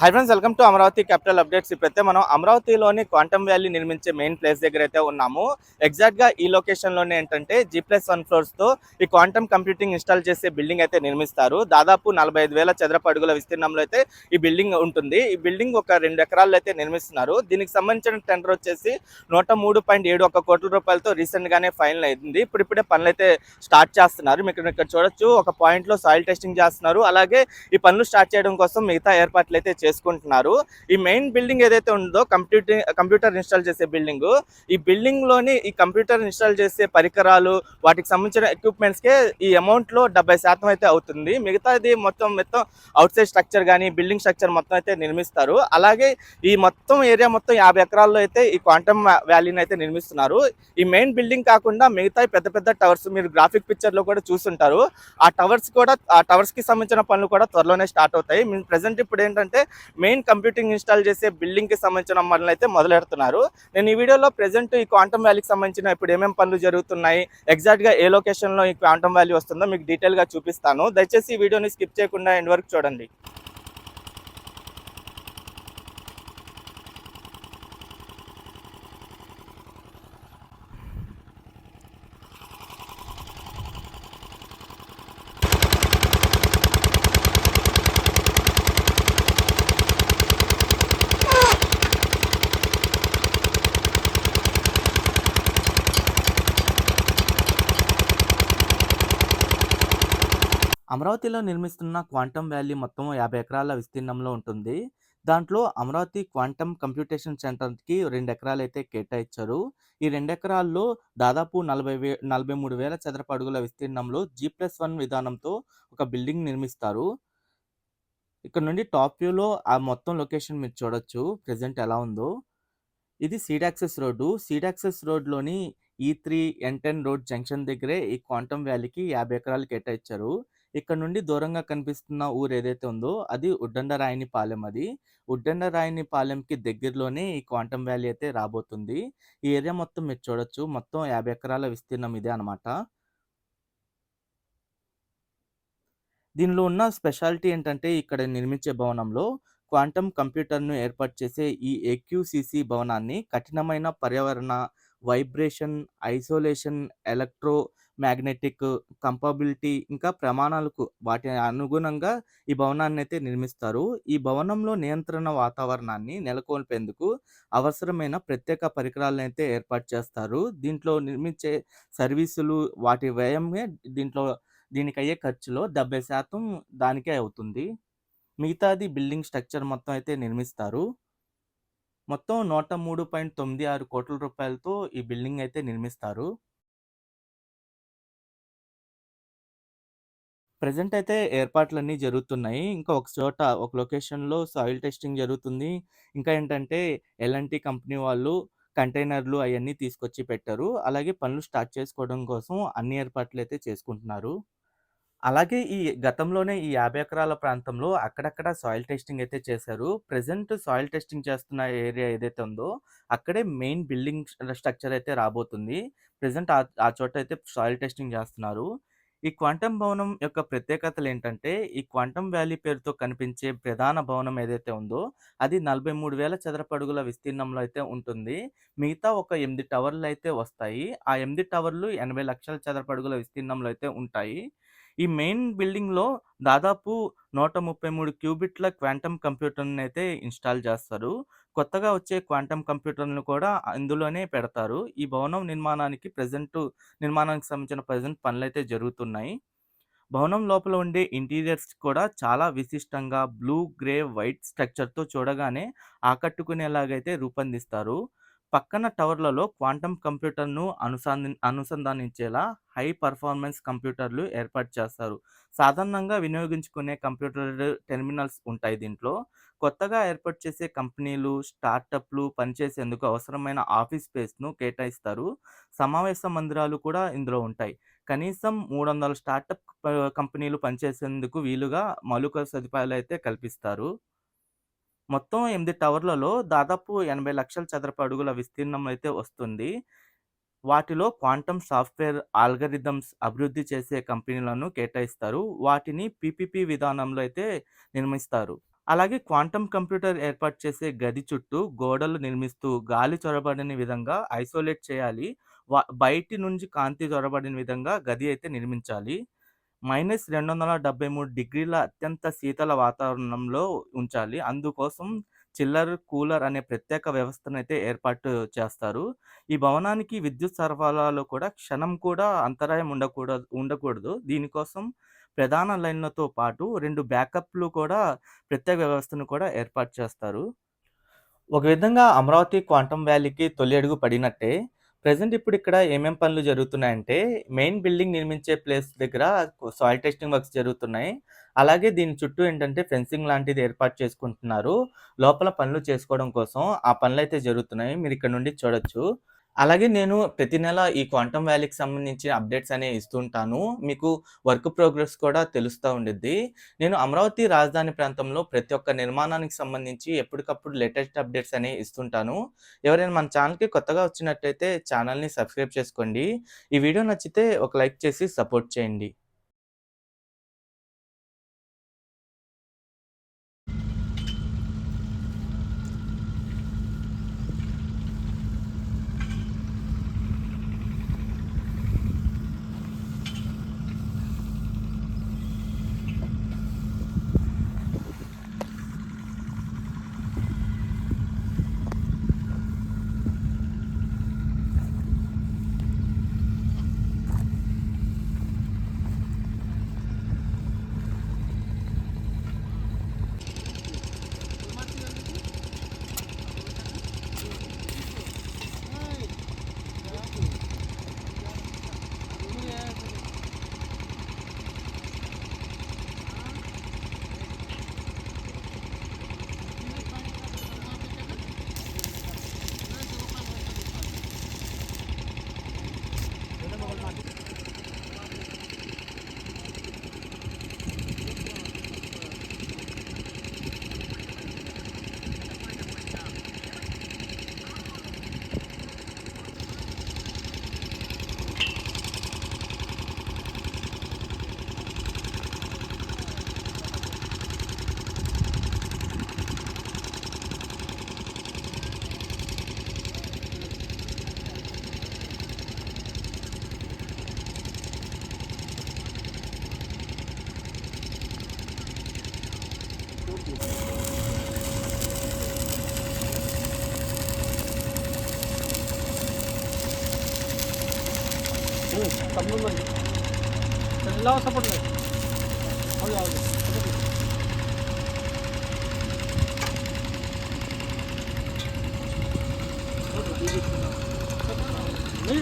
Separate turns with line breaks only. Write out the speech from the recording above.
Hi friends welcome to Amaravati capital updates ఇప్పుడైతే మనం అమరావతిలోని క్వాంటమ్ వ్యాలీ నిర్మించే మెయిన్ ప్లేస్ దగ్గర అయితే ఉన్నాము ఎగ్జాక్ట్గా ఈ లొకేషన్లోనే ఏంటంటే జీ ప్లస్ వన్ ఫ్లోర్స్తో ఈ క్వాంటమ్ కంప్యూటింగ్ ఇన్స్టాల్ చేసే బిల్డింగ్ అయితే నిర్మిస్తారు. దాదాపు నలభై ఐదు వేల చదరపు అడుగుల విస్తీర్ణంలో అయితే ఈ బిల్డింగ్ ఉంటుంది. ఈ బిల్డింగ్ ఒక రెండు ఎకరాల్లో అయితే నిర్మిస్తున్నారు. దీనికి సంబంధించిన టెండర్ వచ్చేసి నూట మూడు పాయింట్ ఏడు ఒక కోట్ల రూపాయలతో రీసెంట్ గానే ఫైనల్ అయింది. ఇప్పుడు ఇప్పుడే పనులు అయితే స్టార్ట్ చేస్తున్నారు. మీకు ఇక్కడ చూడొచ్చు. ఒక పాయింట్లో సాయిల్ టెస్టింగ్ చేస్తున్నారు. అలాగే ఈ పనులు స్టార్ట్ చేయడం కోసం మిగతా ఏర్పాట్లు అయితే చేసుకుంటున్నారు. ఈ మెయిన్ బిల్డింగ్ ఏదైతే ఉందో కంప్యూటర్ కంప్యూటర్ ఇన్స్టాల్ చేసే బిల్డింగ్ ఈ బిల్డింగ్లోని ఈ కంప్యూటర్ ఇన్స్టాల్ చేసే పరికరాలు వాటికి సంబంధించిన ఎక్విప్మెంట్స్ కే ఈ అమౌంట్లో డెబ్బై శాతం అయితే అవుతుంది. మిగతాది మొత్తం మొత్తం అవుట్ సైడ్ స్ట్రక్చర్ కానీ బిల్డింగ్ స్ట్రక్చర్ మొత్తం అయితే నిర్మిస్తారు. అలాగే ఈ మొత్తం ఏరియా మొత్తం యాభై ఎకరాల్లో అయితే ఈ క్వాంటమ్ వ్యాలీని అయితే నిర్మిస్తున్నారు. ఈ మెయిన్ బిల్డింగ్ కాకుండా మిగతా పెద్ద పెద్ద టవర్స్ మీరు గ్రాఫిక్ పిక్చర్లో కూడా చూస్తుంటారు ఆ టవర్స్ కూడా ఆ టవర్స్కి సంబంధించిన పనులు కూడా త్వరలోనే స్టార్ట్ అవుతాయి. ప్రజెంట్ ఇప్పుడు ఏంటంటే మెయిన్ కంప్యూటింగ్ ఇన్స్టాల్ చేసే బిల్డింగ్కి సంబంధించిన పనులు అయితే మొదలెడుతున్నారు. నేను ఈ వీడియోలో ప్రజెంట్ ఈ క్వాంటమ్ వ్యాలీకి సంబంధించిన ఇప్పుడు ఏమేమి పనులు జరుగుతున్నాయి ఎగ్జాక్ట్గా ఏ లొకేషన్లో ఈ క్వాంటమ్ వ్యాలీ వస్తుందో మీకు డీటెయిల్గా చూపిస్తాను. దయచేసి ఈ వీడియోని స్కిప్ చేయకుండా ఎండ్ వరకు చూడండి. అమరావతిలో నిర్మిస్తున్న క్వాంటమ్ వ్యాలీ మొత్తం యాభై ఎకరాల విస్తీర్ణంలో ఉంటుంది. దాంట్లో అమరావతి క్వాంటమ్ కంప్యూటేషన్ సెంటర్కి రెండు ఎకరాలు అయితే కేటాయించారు. ఈ రెండు ఎకరాల్లో దాదాపు నలభై వే నలభై మూడు వేల చదరపు అడుగుల విస్తీర్ణంలో జీ ప్లస్ వన్ విధానంతో ఒక బిల్డింగ్ నిర్మిస్తారు. ఇక్కడ నుండి టాప్ వ్యూలో ఆ మొత్తం లొకేషన్ మీరు చూడొచ్చు. ప్రజెంట్ ఎలా ఉందో. ఇది సీడాక్సెస్ రోడ్డు. సీడాక్సెస్ రోడ్లోని ఈ three N ten road junction దగ్గరే ఈ క్వాంటమ్ వ్యాలీకి యాభై ఎకరాలు కేటాయించారు. ఇక్కడ నుండి దూరంగా కనిపిస్తున్న ఊరు ఏదైతే ఉందో అది ఉడ్డండరాయిని పాలెం అది. ఉడ్డండరాయిని పాలెంకి దగ్గరలోనే ఈ క్వాంటమ్ వ్యాలీ అయితే రాబోతుంది. ఈ ఏరియా మొత్తం మీరు చూడొచ్చు. మొత్తం యాభై ఎకరాల విస్తీర్ణం ఇదే అనమాట దీనిలో ఉన్న స్పెషాలిటీ ఏంటంటే ఇక్కడ నిర్మించే భవనంలో క్వాంటమ్ కంప్యూటర్ను ఏర్పాటు చేసే ఈ ఏక్యూసిసి భవనాన్ని కఠినమైన పర్యావరణ vibration isolation electromagnetic compatibility ఇంకా ప్రమాణాలకు వాటి అనుగుణంగా ఈ భవనాన్ని అయితే నిర్మిస్తారు. ఈ భవనంలో నియంత్రణ వాతావరణాన్ని నెలకొల్పేందుకు అవసరమైన ప్రత్యేక పరికరాలను అయితే ఏర్పాటు చేస్తారు. దీంట్లో నిర్మించే సర్వీసులు వాటి వ్యయమే దీంట్లో దీనికి అయ్యే ఖర్చులో డెబ్బై శాతం దానికే అవుతుంది. మిగతాది బిల్డింగ్ స్ట్రక్చర్ మొత్తం అయితే నిర్మిస్తారు. మొత్తం నూట మూడు పాయింట్ తొమ్మిది ఆరు కోట్ల రూపాయలతో ఈ బిల్డింగ్ అయితే నిర్మిస్తారు. ప్రజెంట్ అయితే ఏర్పాట్లన్నీ జరుగుతున్నాయి. ఇంకా ఒక చోట ఒక లొకేషన్లో సాయిల్ టెస్టింగ్ జరుగుతుంది. ఇంకా ఏంటంటే ఎల్ఎన్టీ కంపెనీ వాళ్ళు కంటైనర్లు అవన్నీ తీసుకొచ్చి పెట్టారు. అలాగే పనులు స్టార్ట్ చేసుకోవడం కోసం అన్ని ఏర్పాట్లు అయితే చేసుకుంటున్నారు. అలాగే ఈ గతంలోనే ఈ యాభై ఎకరాల ప్రాంతంలో అక్కడక్కడ సాయిల్ టెస్టింగ్ అయితే చేశారు. ప్రజెంట్ సాయిల్ టెస్టింగ్ చేస్తున్న ఏరియా ఏదైతే ఉందో అక్కడే మెయిన్ బిల్డింగ్ స్ట్రక్చర్ అయితే రాబోతుంది. ప్రజెంట్ ఆ చోట అయితే సాయిల్ టెస్టింగ్ చేస్తున్నారు. ఈ క్వాంటమ్ భవనం యొక్క ప్రత్యేకతలు ఏంటంటే ఈ క్వాంటమ్ వ్యాలీ పేరుతో కనిపించే ప్రధాన భవనం ఏదైతే ఉందో అది నలభై మూడు వేల చదరపడుగుల విస్తీర్ణంలో అయితే ఉంటుంది. మిగతా ఒక ఎనిమిది టవర్లు అయితే వస్తాయి. ఆ ఎనిమిది టవర్లు ఎనభై లక్షల చదరపడుగుల విస్తీర్ణంలో అయితే ఉంటాయి. ఈ మెయిన్ బిల్డింగ్లో దాదాపు నూట ముప్పై మూడు క్యూబిట్ల క్వాంటమ్ కంప్యూటర్ని అయితే ఇన్స్టాల్ చేస్తారు. కొత్తగా వచ్చే క్వాంటమ్ కంప్యూటర్లను కూడా అందులోనే పెడతారు. ఈ భవనం నిర్మాణానికి ప్రజెంట్ నిర్మాణానికి సంబంధించిన ప్రజెంట్ పనులు అయితే జరుగుతున్నాయి. భవనం లోపల ఉండే ఇంటీరియర్స్ కూడా చాలా విశిష్టంగా బ్లూ గ్రే వైట్ స్ట్రక్చర్తో చూడగానే ఆకట్టుకునేలాగైతే రూపొందిస్తారు. పక్కన టవర్లలో క్వాంటమ్ కంప్యూటర్ను అనుసంధి అనుసంధానించేలా హై పర్ఫార్మెన్స్ కంప్యూటర్లు ఏర్పాటు చేస్తారు. సాధారణంగా వినియోగించుకునే కంప్యూటర్ టెర్మినల్స్ ఉంటాయి దీంట్లో. కొత్తగా ఏర్పాటు చేసే కంపెనీలు స్టార్టప్లు పనిచేసేందుకు అవసరమైన ఆఫీస్ స్పేస్ను కేటాయిస్తారు. సమావేశ మందిరాలు కూడా ఇందులో ఉంటాయి. కనీసం 300 స్టార్టప్ కంపెనీలు పనిచేసేందుకు వీలుగా మౌలిక సదుపాయాలైతే కల్పిస్తారు. మొత్తం ఎనిమిది టవర్లలో దాదాపు ఎనభై లక్షల చదరపు అడుగుల విస్తీర్ణం అయితే వస్తుంది. వాటిలో క్వాంటమ్ సాఫ్ట్‌వేర్ ఆల్గారిథమ్స్ అభివృద్ధి చేసే కంపెనీలను కేటాయిస్తారు. వాటిని పీపీపీ విధానంలో అయితే నిర్మిస్తారు. అలాగే క్వాంటమ్ కంప్యూటర్ ఏర్పాటు చేసే గది చుట్టూ గోడలు నిర్మిస్తూ గాలి చొరబడని విధంగా ఐసోలేట్ చేయాలి. వా బయటి నుంచి కాంతి చొరబడిన విధంగా గది అయితే నిర్మించాలి. -273 డిగ్రీల అత్యంత శీతల వాతావరణంలో ఉంచాలి. అందుకోసం చిల్లర్, కూలర్ అనే ప్రత్యేక వ్యవస్థను అయితే ఏర్పాటు చేస్తారు. ఈ భవనానికి విద్యుత్ సరఫరాలో కూడా క్షణం కూడా అంతరాయం ఉండకూడదు ఉండకూడదు. దీనికోసం ప్రధాన లైన్లతో పాటు రెండు బ్యాకప్‌లు కూడా ప్రత్యేక వ్యవస్థను కూడా ఏర్పాటు చేస్తారు. ఒక విధంగా అమరావతి క్వాంటమ్ వ్యాలీకి తొలి అడుగు పడినట్టే. ప్రజెంట్ ఇప్పుడు ఇక్కడ ఏమేం పనులు జరుగుతున్నాయంటే మెయిన్ బిల్డింగ్ నిర్మించే ప్లేస్ దగ్గర సాయిల్ టెస్టింగ్ వర్క్స్ జరుగుతున్నాయి. అలాగే దీని చుట్టూ ఏంటంటే ఫెన్సింగ్ లాంటిది ఏర్పాటు చేసుకుంటున్నారు. లోపల పనులు చేసుకోవడం కోసం ఆ పనులైతే జరుగుతున్నాయి. మీరు ఇక్కడ నుండి చూడొచ్చు. అలాగే నేను ప్రతి నెల ఈ క్వాంటమ్ వ్యాలీకి సంబంధించిన అప్డేట్స్ అనేవి ఇస్తుంటాను మీకు వర్క్ ప్రోగ్రెస్ కూడా తెలుస్తూ ఉండిద్ది. నేను అమరావతి రాజధాని ప్రాంతంలో ప్రతి ఒక్క నిర్మాణానికి సంబంధించి ఎప్పటికప్పుడు లేటెస్ట్ అప్డేట్స్ అనేవి ఇస్తుంటాను. ఎవరైనా మన ఛానల్‌కి కొత్తగా వచ్చినట్టయితే ఛానల్‌ని సబ్స్క్రైబ్ చేసుకోండి. ఈ వీడియో నచ్చితే ఒక లైక్ చేసి సపోర్ట్ చేయండి.
കമ്പും കളിക്കും എല്ലാ സപ്പോർട്ടും അവിടെ ആവില്ല നീ